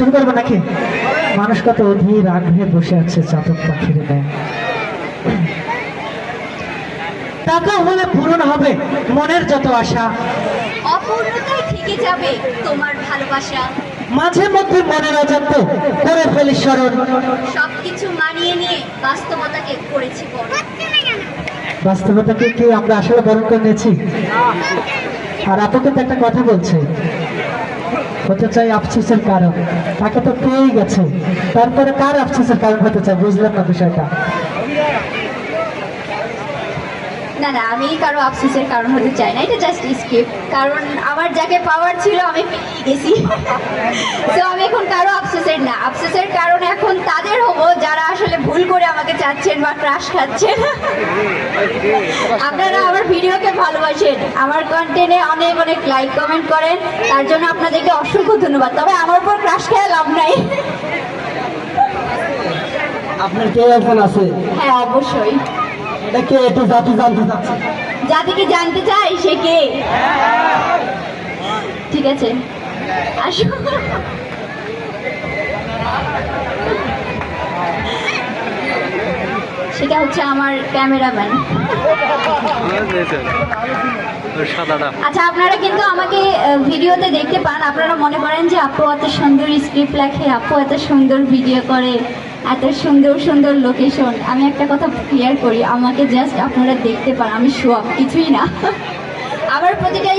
শুরু করব নাকি? মানুষ কত অধীর আগ্রহে বসে আছে চাতক পাখির টাকা হলে পূরণ হবে মনের যত আশা। অপূর্ণতায় থেকে যাবে তোমার ভালোবাসা। মাঝে মধ্যে মনের অজান্ত করে ফেলি স্মরণ। সবকিছু মানিয়ে নিয়ে বাস্তবতাকে করেছি বাস্তবতাকে কি আমরা আসলে বরণ করে নিয়েছি? আর আপুকে তো একটা কথা বলছে। হতে চাই আফসোসের কারণ। তাকে তো পেয়েই গেছে। তারপরে কার আফসোসের কারণ হতে চাই? বুঝলাম না বিষয়টা। না না আমি কারও আফসোসের কারণ হতে চাই না এটা জাস্ট স্কিপ কারণ আমার যাকে পাওয়ার ছিল আমি পেয়ে গেছি। তো আমি এখন কারও আফসোসের না। আফসোসের কারণ এখন তাদের হব যারা আসলে ভুল করে আমাকে চাচ্ছেন বা ক্রাশ খাচ্ছেন। আপনারা আমার ভিডিওকে ভালোবাসেন। আমার কন্টেন্টে অনেক অনেক লাইক কমেন্ট করেন। তার জন্য আপনাদেরকে অসংখ্য ধন্যবাদ। তবে আমার উপর ক্রাশ খেয়ে লাভ নাই। আপনার কে একজন আছে? হ্যাঁ অবশ্যই। এটা কে? একটু জাতি জানতে চাচ্ছে। যাদেরকে জানতে চাই সে কে? ঠিক আছে। আসো। সেটা হচ্ছে আমার ক্যামেরাম্যান। আচ্ছা আপনারা কিন্তু আমাকে ভিডিওতে দেখতে পান। আপনারা মনে করেন যে আপু এত সুন্দর স্ক্রিপ্ট লেখে আপু এত সুন্দর ভিডিও করে এত সুন্দর সুন্দর লোকেশন আমি একটা কথা ক্লিয়ার করি আমাকে জাস্ট আপনারা দেখতে পান আমি শোয়া কিছুই না।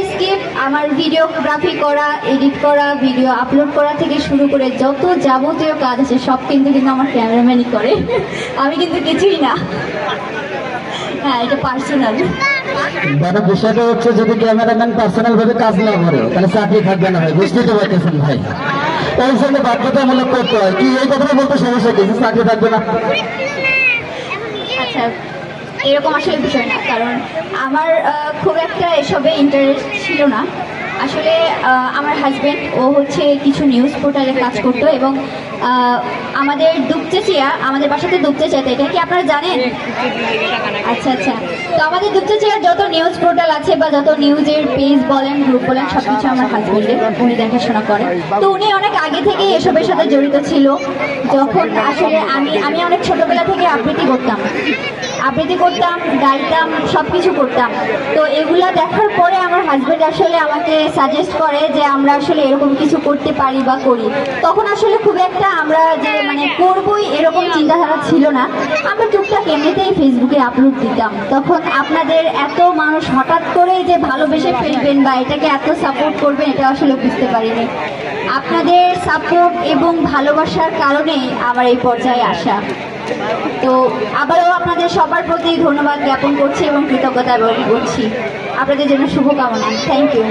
স্ক্রিপ্ট আমার ভিডিওগ্রাফি করা এডিট করা ভিডিও আপলোড করা থেকে শুরু করে যত যাবতীয় কাজ আছে সব কিন্তু কিন্তু আমার ক্যামেরাম্যানই করে। আমি কিন্তু কিছুই না। হ্যাঁ এটা পার্সোনাল দাদা বিষয়টা হচ্ছে যদি ক্যামেরাম্যান পার্সোনাল ভাবে কাজ না করে তাহলে চাকরি থাকবে না ভাই বুঝতেই তো পারতেছেন ভাই। এই জন্য বাধ্যতামূলক করতে হয়। কি এই কথাটা বলতে সমস্যা কি? চাকরি থাকবে না। আচ্ছা এরকম আসলে বিষয় না, কারণ আমার খুব একটা এসবে ইন্টারেস্ট ছিল না। আসলে আমার হাজব্যান্ড ও হচ্ছে কিছু নিউজ পোর্টালে কাজ করতো এবং আমাদের দুপচেচিয়া, আমাদের বাসাতে দুপচেচিয়াতে এটা কি আপনারা জানেন? আচ্ছা আচ্ছা। তো আমাদের দুপচেচিয়ার যত নিউজ পোর্টাল আছে বা যত নিউজের পেজ বলেন গ্রুপ বলেন সব কিছু আমার হাজব্যান্ডের উনি দেখাশোনা করেন। তো উনি অনেক আগে থেকে এসবের সাথে জড়িত ছিল। যখন আসলে আমি আমি অনেক ছোটবেলা থেকে আবৃত্তি করতাম। আবৃত্তি করতাম, গাইতাম সব কিছু করতাম। তো এগুলো দেখার পরে আমার হাজব্যান্ড আসলে আমাকে সাজেস্ট করে যে আমরা আসলে এরকম কিছু করতে পারি বা করি। তখন আসলে খুব একটা আমরা যে মানে করবই এরকম চিন্তাধারা ছিল না। আমরা টুকটাক এমনিতেই ফেসবুকে আপলোড দিতাম। তখন আপনাদের এত মানুষ হঠাৎ করে যে ভালোবেসে ফেলবেন বা এটাকে এত সাপোর্ট করবেন, এটা আসলে বুঝতে পারিনি। আপনাদের সাপোর্ট এবং ভালোবাসার কারণে আমার এই পর্যায়ে আসা। তো আবারও আপনাদের সবার প্রতি ধন্যবাদ জ্ঞাপন করছি এবং কৃতজ্ঞতা করছি। আপনাদের জন্য শুভকামনা। Thank you